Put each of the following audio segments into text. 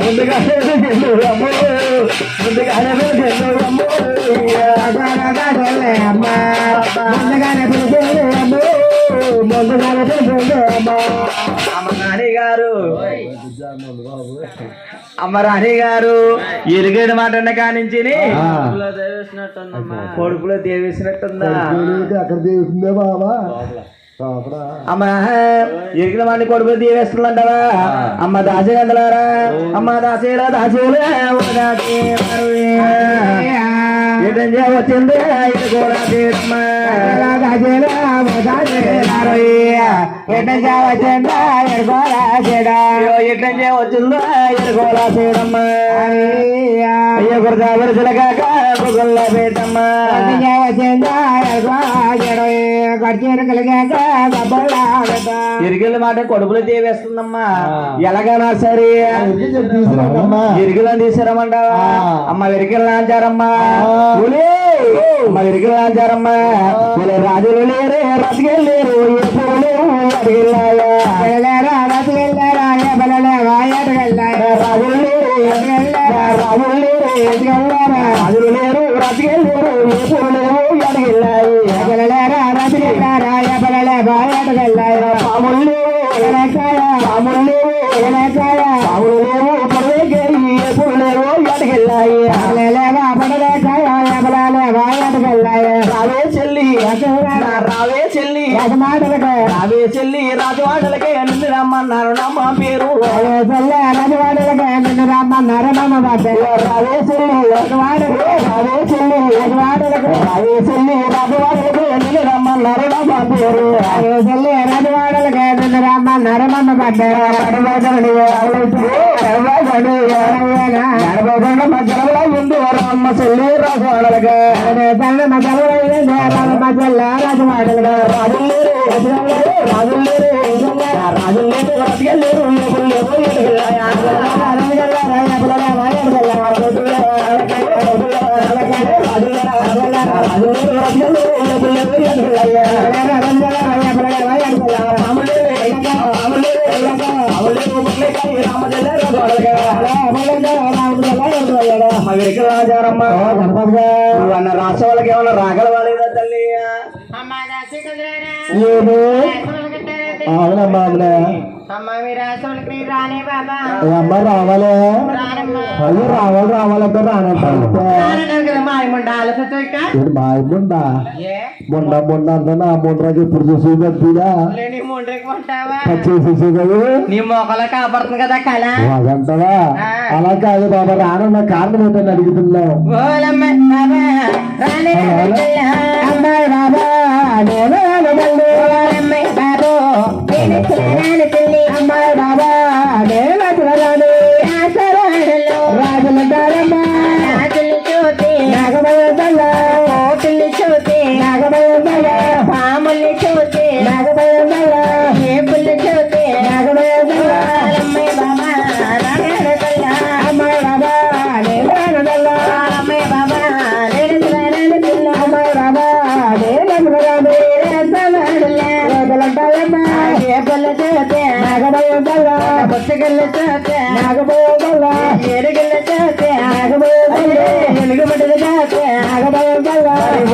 ముందుగా ముందుగానే అమ్మ రాణి గారు ఎరిగేడు మాట కానించి కొడుకులో దేవేసినట్టుందా? అక్కడ దేవుతుందే బాబా అమ్మ ఎరిగిన వాడిని కొడుకులు దీవేస్తుందంటావా అమ్మ దాసేగందలారా అమ్మ దాసేలా దాసేలే. ఎటంజా వచ్చింది ఇది కూడా తీర్మ. అయ్యో, ఎటంజా వచ్చిందో వరుసల కాక పెట్టమ్మ. మాట కొడుకులు దేవేస్తుందమ్మా ఎలాగైనా సరే. తీసుకురామ్మా. ఎరిగిలని తీసుకురమ్మంటావా? అమ్మ ఒలే! అమ్మ వెరిగిల నాంచారమ్మా ఒలే రాజులు లేరే ఎప్పుడు లేరు. రాజులు లేరు రాజులు లేరు రాజులు లేరు చెల్లి రావే చెల్లి రాజవాడలకే నిన్ను రమ్మన్నారు నమ్మ పేరు. రావే చెల్లి రావే చెల్లి రావే చెల్లి రావే చెల్లి రాజవాడలకే నిన్ను రమ్మన్నారు నమ్మ పేరు. మధ్యలో ముందు రమ్మ చెల్లి రాజవాడలకే రాజారమ్మ అన్న రాష్ట్ర వాళ్ళకి ఏమన్నా రాగల వాళ్ళేదా తల్లి ఏమి. అవునమ్మా అవునా అమ్మ రావాలే అయ్యో రావాలి రావాలంటే రానంటే మాయముండ? ఆలోచన ఏంటి మా ఇల్లుందా ఏ? మొన్న మొన్న అంతా నా మొన్నకి ఇప్పుడు చూసి పంపిదా లేని ముండ్రికి ఉంటావా చేసేసి కదా నీ మొక్కలు కాపాడుతుంది కదా కళ. అదంతవా అలా కాదు బాబా రానన్న కారణం ఏంటని అడుగుతున్నావు? అమ్మాయి బాబా నేను అనగలను. ఓలమ్మ బాబు నేను చిన్నదాని పిల్లి అమ్మాయి బాబా నేను అసలు ఆసరాడలో రాజులంటారమ్మా రాజులు చూసి నాగమయ్య కోతుల్ని చూసి నాగమయ్య పాముల్ని చూసి నాగమయ్య ఏపుల్ని చూసి నాగమయ్య ఓలమ్మ బాబా రానే కల్లా అమ్మాయి బాబా నేను అనగలను. ఓలమ్మ బాబా నేను చిన్నదాని పిల్ల అమ్మాయి బాబా నేను అనగలను. రాజులంటారమ్మా ఏపుల్ని చూసి నాగమయ్య పుస్తకల్ని చూసి నాగమయ్య ఎరుగులు చూసి నాగమయ్య ఎలుగుబడులు చూసి నాగమయ్య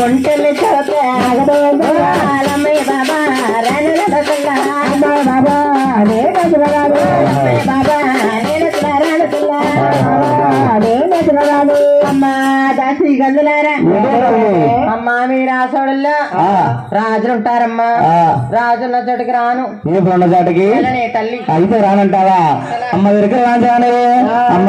ఒంటెలు చూసి గందులారా అమ్మా మీ రాసోడల్లో. రాజులు ఉంటారమ్మా. రాజున్న చోటికి రాను ఏ ఫ్రెండ్ చాటికి తల్లి అయితే రానంటావా అమ్మ దగ్గర రాను అమ్మ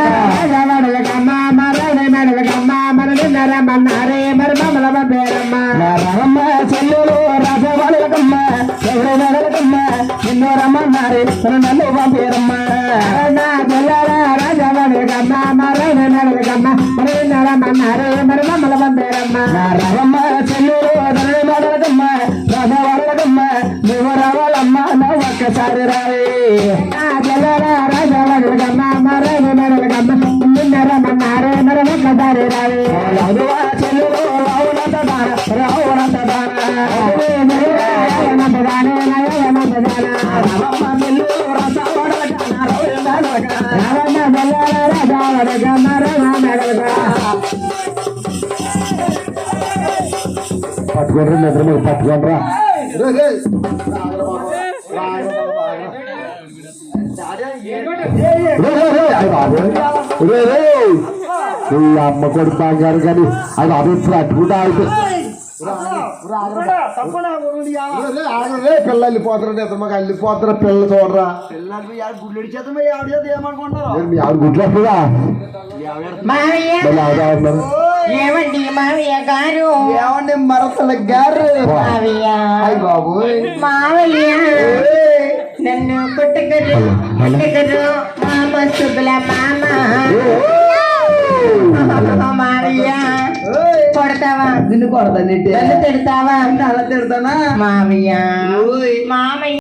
ఒక్కసారి రావే రాజవాడకమ్మ మరని మెడల కమ్మ నిన్న రమ్మన్నారే మరి ఒక్కసారి రావే రావువా చెల్లూరు రావునంత దాన రావునంత దాన రవమ్మ పట్టుకోండి నిద్ర మీరు పట్టుకోండి అమ్మ కొడుకు బంగారు కానీ అది అవి పట్టుకుంటా పిల్లలు వెళ్ళిపోతారు ఇద్దరు మాకు వెళ్ళిపోతారు పిల్లలు చూడరా. గుడ్లడి చేత ఆవిడ చేత ఏమనుకుంటారు మీ ఆవిడ గుడ్లు వస్తుందా ఏమండి మావయ్య గారు? ఏమండి మరొకల గారు? మావయ్య. బాబు మావయ్య. నన్ను కొట్టకరు కొట్టకరు మామ శుభల మామ. మావయ్య. కొడతావా? నిన్ను కొడతానంటే నన్ను తిడతావా? అలా తిడతానా? మావయ్య ఓయ్. మామయ్య